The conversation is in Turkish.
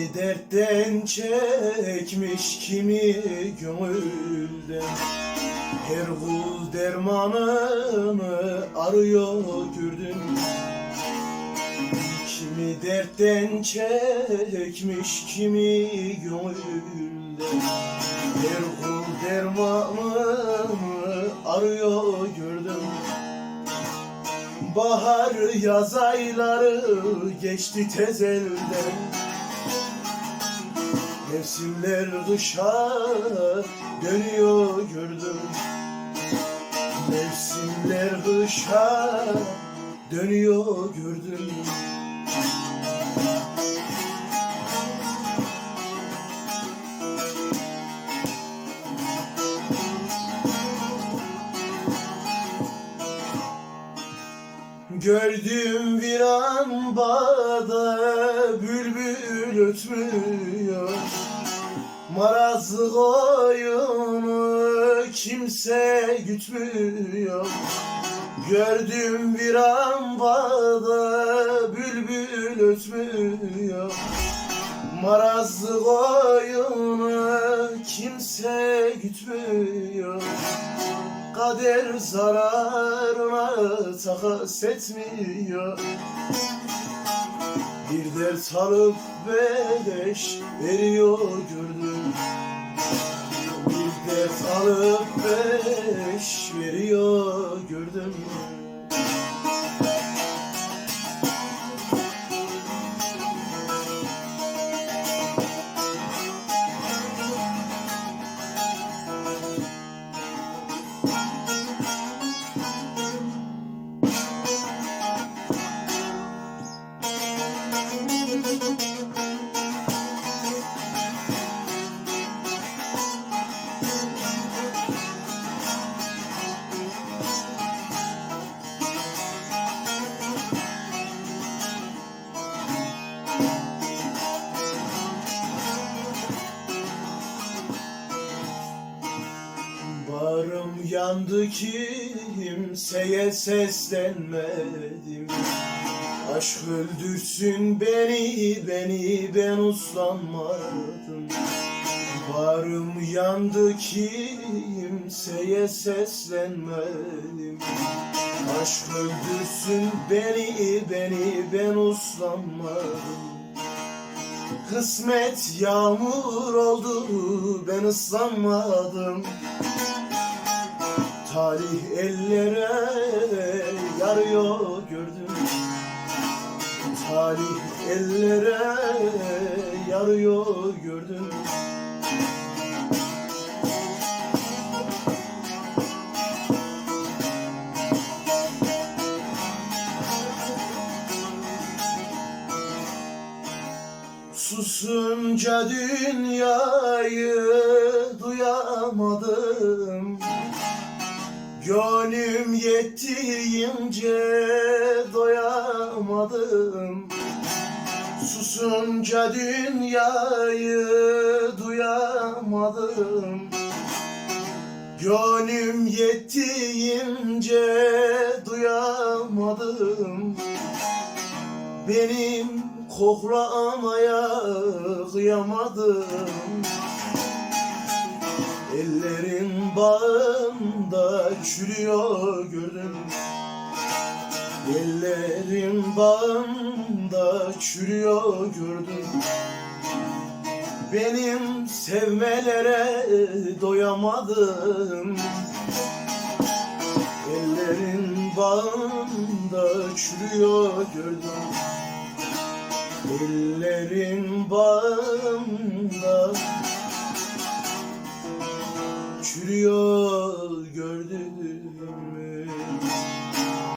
Kimi dertten çekmiş kimi gönülden Her kul dermanını arıyor gördüm. Kimi dertten çekmiş kimi gönülden Her kul dermanını arıyor gördüm. Bahar yaz ayları geçti tez Mevsimler kışa dönüyor gördüm. Mevsimler kışa dönüyor gördüm. Gördüm bir an bağda ötmüyor Marazlı koyunu kimse gütmüyor. Gördüm bir an bağda bülbül ötmüyor. Marazlı koyunu kimse gütmüyor. Kader zararına takas etmiyor Bir dert alıp beleş veriyor gördüm Bir dert alıp beleş veriyor gördüm Barım yandı kimseye seslenmedim Aşk öldürsün beni, beni ben uslanmadım. Barım yandı kimseye seslenmedim. Aşk öldürsün beni, beni ben uslanmadım. Kısmet yağmur oldu ben ıslanmadım. Talih ellere yarıyor gördüm Talih ellere yarıyor gördüm. Susunca dünyayı duyamadım. Gönlüm yettiğince doyamadım Susunca dünyayı duyamadım. Gönlüm yettiğince duyamadım. Benim koklamaya kıyamadım Ellerin bağında çürüyor gördüm Ellerin bağında çürüyor gördüm. Benim sevmelere doyamadım. Ellerin bağında çürüyor gördüm. Ellerin bağında